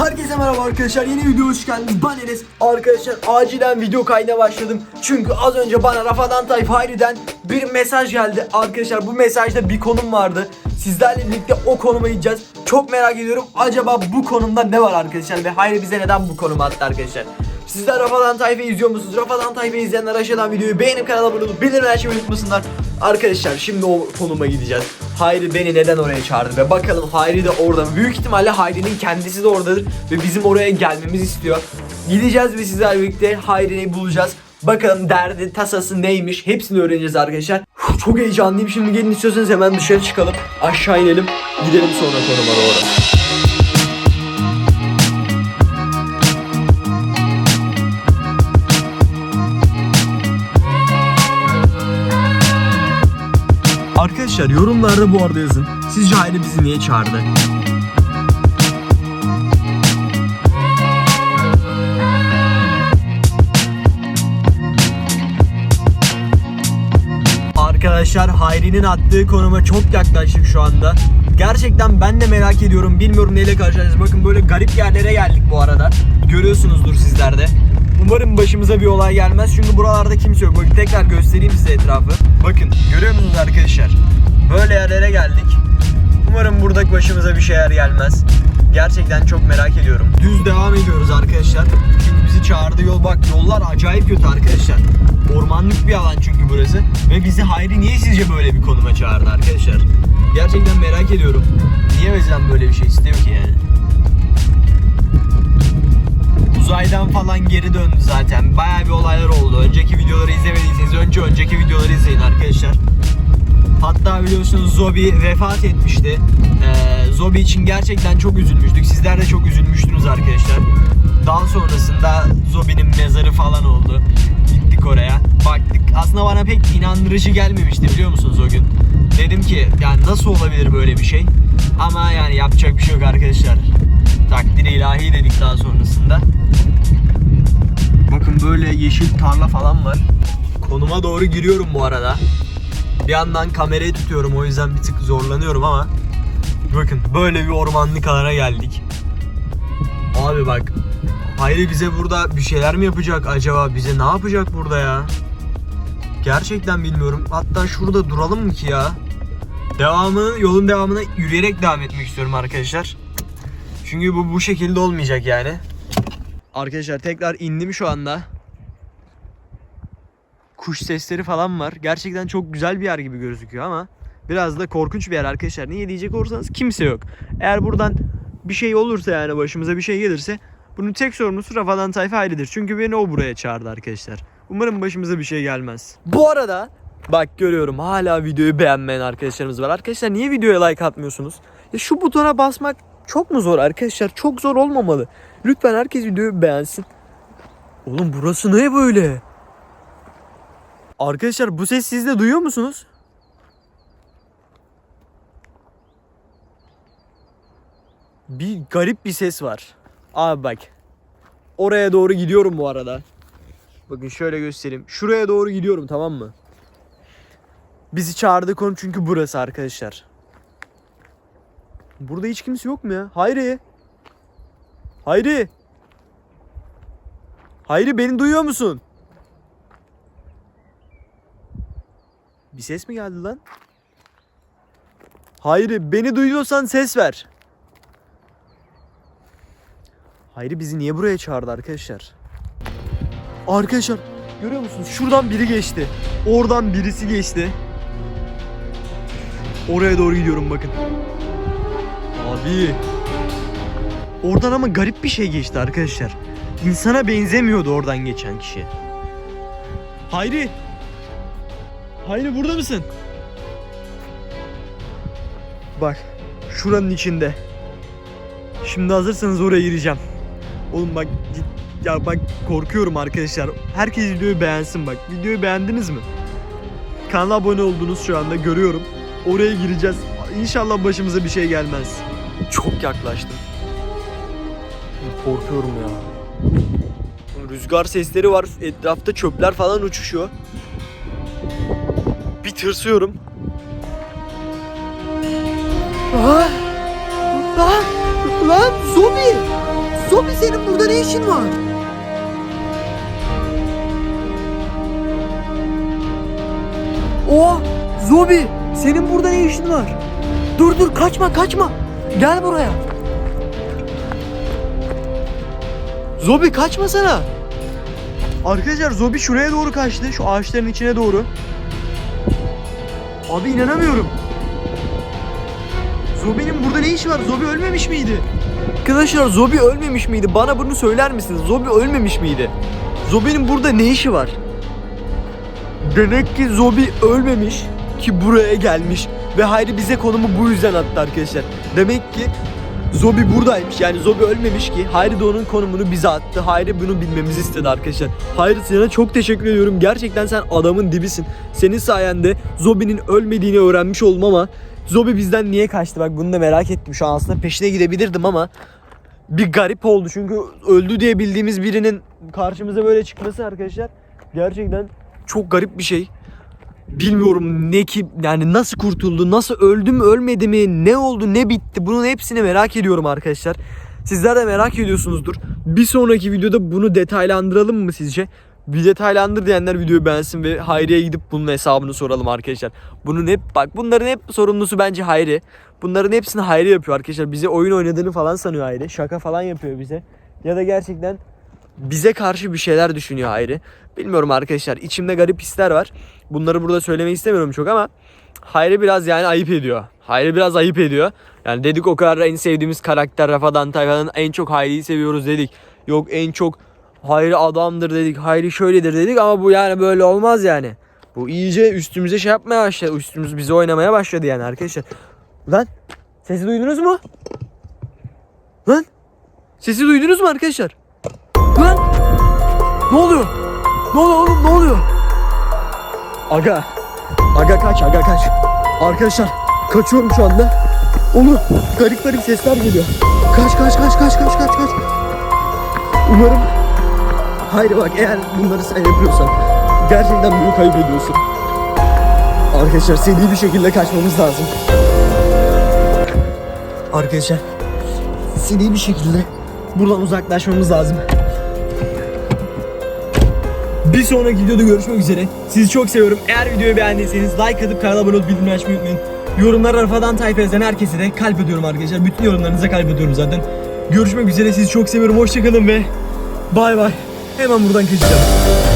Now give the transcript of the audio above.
Herkese merhaba arkadaşlar yeni video hoş geldiniz. Ben Enes. Arkadaşlar acilen video kaydına başladım. Çünkü az önce bana Rafadan Tayf Hayri'den bir mesaj geldi. Arkadaşlar bu mesajda bir konum vardı. Sizlerle birlikte o konuma gideceğiz. Çok merak ediyorum acaba bu konumda ne var arkadaşlar? Ve Hayri bize neden bu konumu attı arkadaşlar Sizler Rafadan Tayf'ı izliyor musunuz? Rafadan Tayf'ı izleyenler aşağıdan videoyu beğenip kanala abone olup bildirim açmayı unutmasınlar Arkadaşlar şimdi o konuma gideceğiz Hayri beni neden oraya çağırdı ve bakalım Hayri de orada? Büyük ihtimalle Hayri'nin kendisi de oradadır ve bizim oraya gelmemizi istiyor. Gideceğiz ve sizlerle birlikte Hayri'yi bulacağız. Bakalım derdi, tasası neymiş hepsini öğreneceğiz arkadaşlar. Çok heyecanlıyım şimdi gelin istiyorsanız hemen dışarı çıkalım. Aşağı inelim gidelim sonra konuma doğru. Arkadaşlar yorumlarda bu arada yazın. Sizce Hayri bizi niye çağırdı? Arkadaşlar Hayri'nin attığı konuma çok yaklaştık şu anda. Gerçekten ben de merak ediyorum. Bilmiyorum neyle karşılaşacağız. Bakın böyle garip yerlere geldik bu arada. Görüyorsunuzdur sizler de. Umarım başımıza bir olay gelmez. Çünkü buralarda kimse yok. Bakın tekrar göstereyim size etrafı. Bakın görüyor musunuz arkadaşlar? Böyle yerlere geldik. Umarım burada başımıza bir şeyler gelmez. Gerçekten çok merak ediyorum. Düz devam ediyoruz arkadaşlar. Çünkü bizi çağırdı yol bak yollar acayip kötü arkadaşlar. Ormanlık bir alan çünkü burası. Ve bizi Hayri niye sizce böyle bir konuma çağırdı arkadaşlar? Gerçekten merak ediyorum. Niye bizden böyle bir şey istiyor ki yani? Uzaydan falan geri döndü zaten. Bayağı bir olaylar oldu. Önceki videoları izlemediyseniz önce önceki videoları izleyin arkadaşlar. Hatta biliyorsunuz Zobi vefat etmişti. Ee, Zobi için gerçekten çok üzülmüştük. Sizler de çok üzülmüştünüz arkadaşlar. Daha sonrasında Zobi'nin mezarı falan oldu. Gittik oraya. Baktık. Aslında bana pek inandırıcı gelmemişti biliyor musunuz o gün. Dedim ki yani nasıl olabilir böyle bir şey? Ama yani yapacak bir şey yok arkadaşlar. Takdiri ilahi dedik daha sonrasında. Bakın böyle yeşil tarla falan var. Konuma doğru giriyorum bu arada. Bir yandan kamerayı tutuyorum o yüzden bir tık zorlanıyorum ama bakın böyle bir ormanlık alana geldik. Abi bak Hayri bize burada bir şeyler mi yapacak acaba? Bize ne yapacak burada ya? Gerçekten bilmiyorum. Hatta şurada duralım mı ki ya? Devamını, yolun devamına yürüyerek devam etmek istiyorum arkadaşlar. Çünkü bu bu şekilde olmayacak yani. Arkadaşlar tekrar indim şu anda kuş sesleri falan var. Gerçekten çok güzel bir yer gibi gözüküyor ama biraz da korkunç bir yer arkadaşlar. Niye diyecek olursanız kimse yok. Eğer buradan bir şey olursa yani başımıza bir şey gelirse bunun tek sorumlusu Rafadan Tayfa Hayri'dir. Çünkü beni o buraya çağırdı arkadaşlar. Umarım başımıza bir şey gelmez. Bu arada bak görüyorum hala videoyu beğenmeyen arkadaşlarımız var. Arkadaşlar niye videoya like atmıyorsunuz? Ya şu butona basmak çok mu zor arkadaşlar? Çok zor olmamalı. Lütfen herkes videoyu beğensin. Oğlum burası ne böyle? Arkadaşlar bu ses siz de duyuyor musunuz? Bir garip bir ses var. Abi bak. Oraya doğru gidiyorum bu arada. Bakın şöyle göstereyim. Şuraya doğru gidiyorum tamam mı? Bizi çağırdı konu çünkü burası arkadaşlar. Burada hiç kimse yok mu ya? Hayri. Hayri. Hayri beni duyuyor musun? Bir ses mi geldi lan? Hayri beni duyuyorsan ses ver. Hayri bizi niye buraya çağırdı arkadaşlar? Arkadaşlar görüyor musunuz? Şuradan biri geçti. Oradan birisi geçti. Oraya doğru gidiyorum bakın. Abi. Oradan ama garip bir şey geçti arkadaşlar. İnsana benzemiyordu oradan geçen kişi. Hayri. Hayri burada mısın? Bak şuranın içinde. Şimdi hazırsanız oraya gireceğim. Oğlum bak git- ya bak korkuyorum arkadaşlar. Herkes videoyu beğensin bak. Videoyu beğendiniz mi? Kanala abone oldunuz şu anda görüyorum. Oraya gireceğiz. İnşallah başımıza bir şey gelmez. Çok yaklaştım. Korkuyorum ya. Rüzgar sesleri var. Etrafta çöpler falan uçuşuyor. Bir tırsıyorum. Aa! Lan! Lan! Zobi! Zobi senin burada ne işin var? Oha Zobi senin burada ne işin var? Dur dur kaçma kaçma. Gel buraya. Zobi kaçmasana. Arkadaşlar Zobi şuraya doğru kaçtı. Şu ağaçların içine doğru. Abi inanamıyorum. Zobi'nin burada ne işi var? Zobi ölmemiş miydi? Arkadaşlar Zobi ölmemiş miydi? Bana bunu söyler misiniz? Zobi ölmemiş miydi? Zobi'nin burada ne işi var? Demek ki Zobi ölmemiş ki buraya gelmiş ve Hayri bize konumu bu yüzden attı arkadaşlar. Demek ki Zobi buradaymış yani Zobi ölmemiş ki Hayri de onun konumunu bize attı. Hayri bunu bilmemizi istedi arkadaşlar. Hayri sana çok teşekkür ediyorum. Gerçekten sen adamın dibisin. Senin sayende Zobi'nin ölmediğini öğrenmiş oldum ama Zobi bizden niye kaçtı bak bunu da merak ettim. Şu an aslında peşine gidebilirdim ama bir garip oldu çünkü öldü diye bildiğimiz birinin karşımıza böyle çıkması arkadaşlar gerçekten çok garip bir şey. Bilmiyorum ne ki yani nasıl kurtuldu, nasıl öldü mü ölmedi mi, ne oldu ne bitti bunun hepsini merak ediyorum arkadaşlar. Sizler de merak ediyorsunuzdur. Bir sonraki videoda bunu detaylandıralım mı sizce? Bir detaylandır diyenler videoyu beğensin ve Hayri'ye gidip bunun hesabını soralım arkadaşlar. Bunun hep bak bunların hep sorumlusu bence Hayri. Bunların hepsini Hayri yapıyor arkadaşlar. Bize oyun oynadığını falan sanıyor Hayri. Şaka falan yapıyor bize. Ya da gerçekten bize karşı bir şeyler düşünüyor Hayri. Bilmiyorum arkadaşlar. İçimde garip hisler var. Bunları burada söylemek istemiyorum çok ama Hayri biraz yani ayıp ediyor. Hayri biraz ayıp ediyor. Yani dedik o kadar en sevdiğimiz karakter Rafadan Tayfa'dan en çok Hayri'yi seviyoruz dedik. Yok en çok Hayri adamdır dedik. Hayri şöyledir dedik ama bu yani böyle olmaz yani. Bu iyice üstümüze şey yapmaya başladı. Üstümüz bize oynamaya başladı yani arkadaşlar. Lan sesi duydunuz mu? Lan sesi duydunuz mu arkadaşlar? Ne oluyor? Ne oluyor oğlum ne oluyor? Aga. Aga kaç aga kaç. Arkadaşlar kaçıyorum şu anda. Oğlum garip garip sesler geliyor. Kaç kaç kaç kaç kaç kaç kaç. Umarım Hayır bak eğer bunları sen yapıyorsan gerçekten büyük ayıp ediyorsun. Arkadaşlar seri bir şekilde kaçmamız lazım. Arkadaşlar seri bir şekilde buradan uzaklaşmamız lazım. Bir sonraki videoda görüşmek üzere. Sizi çok seviyorum. Eğer videoyu beğendiyseniz like atıp kanala abone olup bildirimleri açmayı unutmayın. Yorumlara Rafadan Tayfa yazan herkese de kalp ediyorum arkadaşlar. Bütün yorumlarınıza kalp ediyorum zaten. Görüşmek üzere. Sizi çok seviyorum. Hoşçakalın ve bay bay. Hemen buradan kaçacağım.